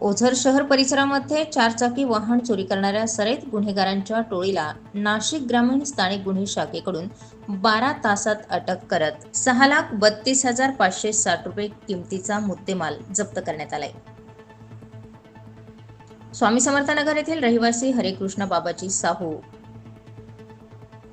ओझर शहर परिसरामध्ये चारचाकी वाहन चोरी करणाऱ्या सरेत गुन्हेगारांच्या टोळीला नाशिक ग्रामीण स्थानिक गुन्हे शाखेकडून बारा तासात अटक करत सहा लाख बत्तीस हजार पाचशे साठ रुपये किमतीचा मुद्देमाल जप्त करण्यात आलाय. स्वामी समर्थनगर येथील रहिवासी हरेकृष्ण बाबाजी साहू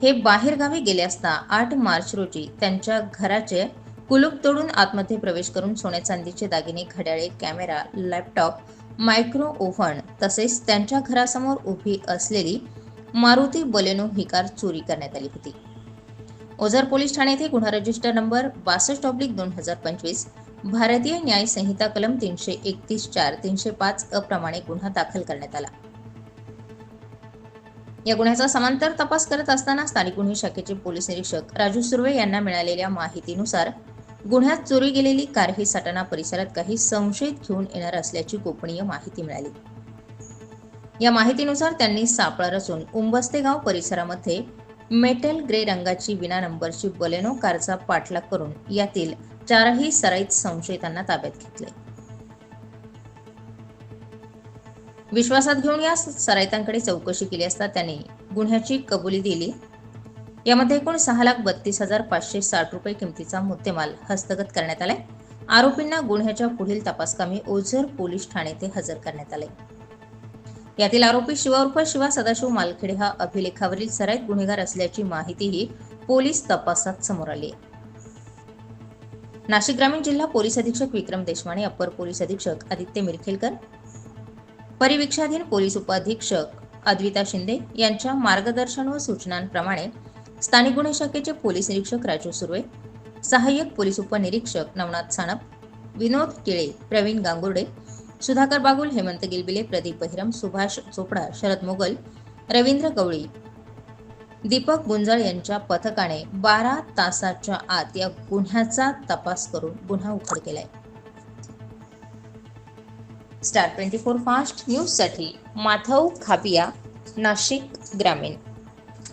हे बाहेरगावी गेले असता आठ मार्च रोजी त्यांच्या घराचे कुलूप तोडून आतमध्ये प्रवेश करून सोने चांदीचे दागिने घड्याळे कॅमेरा लॅपटॉप मायक्रो ओव्हन तसेच त्यांच्या घरासमोर उभी असलेली मारुती बलेनो ही कार चोरी करण्यात आली होती. ओझर पोलीस ठाणे येथे गुन्हा रजिस्टर नंबर बासष्ट ऑब्लिक दोन हजार पंचवीस भारतीय न्याय संहिता कलम तीनशे एकतीस चार तीनशे पाच अप्रमाणे गुन्हा दाखल करण्यात आला. या गुन्ह्याचा समांतर तपास करत असताना स्थानिक गुन्हे शाखेचे पोलीस निरीक्षक राजू सुर्वे यांना मिळालेल्या माहितीनुसार गुन्ह्यात चोरी गेलेली कार ही सटाणा परिसरात काही संशयित घेऊन येणार असल्याची गोपनीय माहिती मिळाली. या माहितीनुसार त्यांनी सापळा रचून उंबस्तेगाव परिसरामध्ये मेटल ग्रे रंगाची विना नंबरची बलेनो कारचा पाठलाग करून यातील चारही सराईत संशयितांना ताब्यात घेतले. विश्वासात घेऊन या सराईतांकडे चौकशी केली असता त्यांनी गुन्ह्याची कबुली दिली. यामध्ये एकूण सहा लाख बत्तीस हजार पाचशे साठ रुपये किमतीचा मुद्देमाल हस्तगत करण्यात आलाय. आरोपींना गुन्ह्याच्या पुढील तपासकामी ओझर पोलीस ठाणे ते हजर करण्यात आले यातील आरोपी शिवा उर्फ शिवा सदाशिव मालखेडे हा अभिलेखावरील सराईत गुन्हेगार असल्याची माहितीही पोलीस तपासात समोर आली आहे नाशिक ग्रामीण जिल्हा पोलीस अधीक्षक विक्रम देशमाने अप्पर पोलीस अधीक्षक आदित्य मिरखेलकर परिवीक्षाधीन पोलीस उपाधीक्षक अद्विता शिंदे यांच्या मार्गदर्शन व सूचनांप्रमाणे स्थानिक गुन्हे शाखेचे पोलीस निरीक्षक राजू सुर्वे सहाय्यक पोलीस उपनिरीक्षक नवनाथ सानप विनोद टिळे प्रवीण गांगुर्डे सुधाकर बागुल हेमंत गिलबिले प्रदीप बहिरम सुभाष चोपडा शरद मोगल रवींद्र गवळी दीपक गुंजाळ यांच्या पथकाने बारा तासाच्या आत या गुन्ह्याचा तपास करून गुन्हा उघड केलाय. स्टार ट्वेंटी फोर फास्ट न्यूजसाठी माधव खापिया नाशिक ग्रामीण.